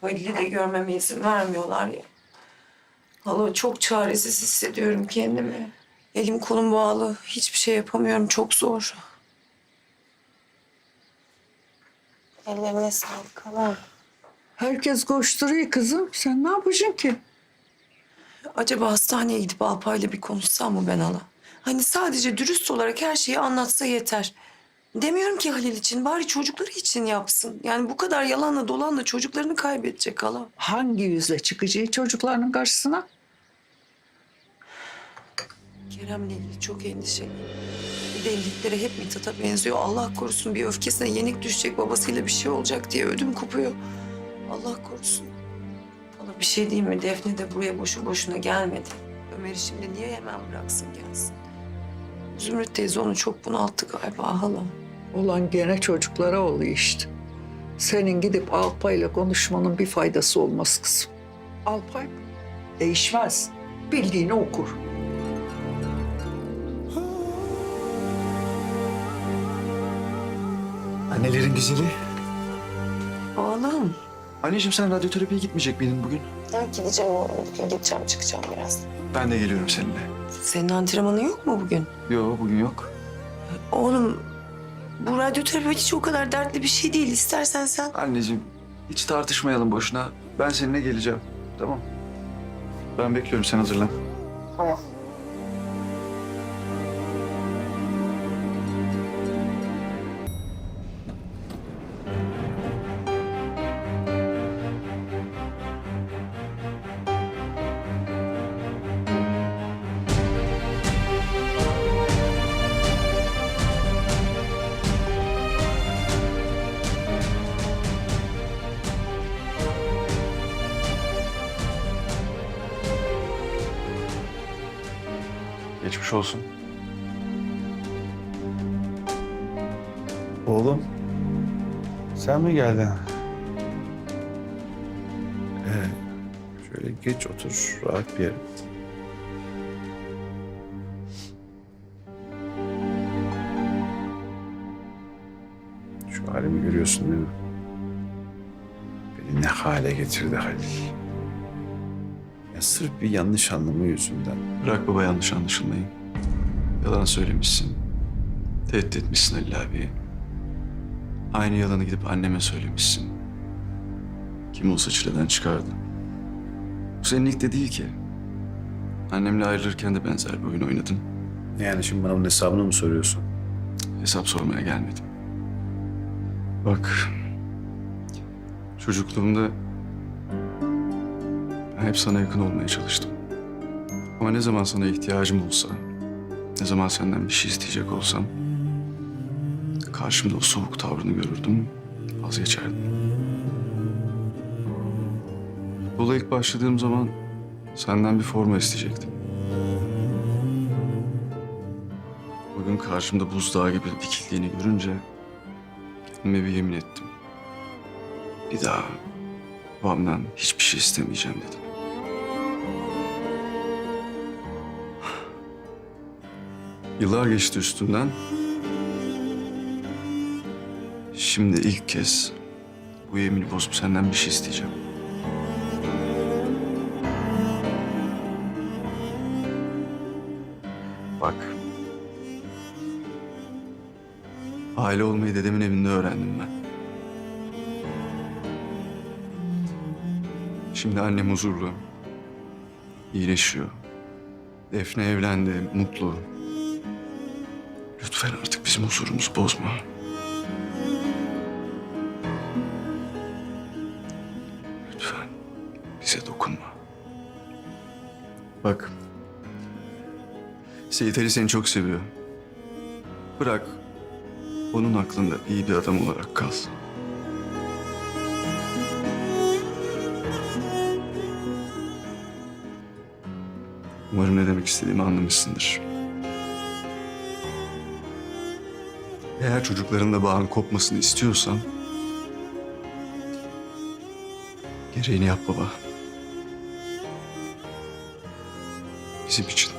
Halil'i de görmeme izin vermiyorlar ya. Hala çok çaresiz hissediyorum kendimi. Elim kolum bağlı. Hiçbir şey yapamıyorum. Çok zor. Ellerine sağlık hala. Herkes koşturuyor kızım. Sen ne yapacaksın ki? Acaba hastaneye gidip Alpay'la bir konuşsam mı ben hala? Hani sadece dürüst olarak her şeyi anlatsa yeter. Demiyorum ki Halil için, bari çocukları için yapsın. Yani bu kadar yalanla dolanla çocuklarını kaybedecek hala. Hangi yüzle çıkacağı çocuklarının karşısına? Kerem'le ilgili çok endişeli. Delilikleri hep Mithat'a benziyor. Allah korusun bir öfkesine yenik düşecek, babasıyla bir şey olacak diye ödüm kopuyor. Allah korusun. Bana bir şey diyeyim mi? Defne de buraya boşu boşuna gelmedi. Ömer'i şimdi niye hemen bıraksın gelsin? Zümrüt teyze onu çok bunalttı galiba hala. Olan gene çocuklara oluyor işte. Senin gidip Alpay'la konuşmanın bir faydası olmaz kızım. Alpay değişmez. Bildiğini okur. Annelerin güzeli. Oğlum. Anneciğim sen radyoterapiye gitmeyecek miydin bugün? Ya gideceğim oğlum. Bugün gideceğim çıkacağım biraz. Ben de geliyorum seninle. Senin antrenmanın yok mu bugün? Yo bugün yok. Oğlum bu radyoterapi hiç o kadar dertli bir şey değil. İstersen sen Anneciğim hiç tartışmayalım boşuna. Ben seninle geleceğim. Tamam. Ben bekliyorum sen hazırlan. Tamam. Geçmiş olsun. Oğlum, sen mi geldin? Ee, şöyle geç otur, rahat bir yere. Şu halimi görüyorsun değil mi? Beni ne hale getirdi Halil. Ya sırf bir yanlış anlama yüzünden. Bırak baba yanlış anlaşılmayı. Yalan söylemişsin. Tehdit etmişsin Halil abi. Aynı yalanı gidip anneme söylemişsin. Kim olsa çileden çıkardı. Bu senin ilk de değil ki. Annemle ayrılırken de benzer bir oyun oynadın. Yani şimdi bana bunun hesabını mı soruyorsun? Hesap sormaya gelmedim. Bak, çocukluğumda hep sana yakın olmaya çalıştım. Ama ne zaman sana ihtiyacım olsa, ne zaman senden bir şey isteyecek olsam, karşımda o soğuk tavrını görürdüm, vazgeçerdim. Yola ilk başladığım zaman senden bir forma isteyecektim. Bugün karşımda buzdağı gibi dikildiğini görünce kendime bir yemin ettim. Bir daha babamdan hiçbir şey istemeyeceğim dedim. Yıllar geçti üstünden. Şimdi ilk kez bu yemini bozup senden bir şey isteyeceğim. Bak. Aile olmayı dedemin evinde öğrendim ben. Şimdi annem huzurlu. iyileşiyor. Defne evlendi, mutlu. Lütfen artık bizim huzurumuzu bozma. Lütfen bize dokunma. Bak. Seyit Ali seni çok seviyor. Bırak onun aklında iyi bir adam olarak kal. Umarım ne demek istediğimi anlamışsındır. Eğer çocuklarınla bağın kopmasını istiyorsan... ...gereğini yap baba. Bizim için.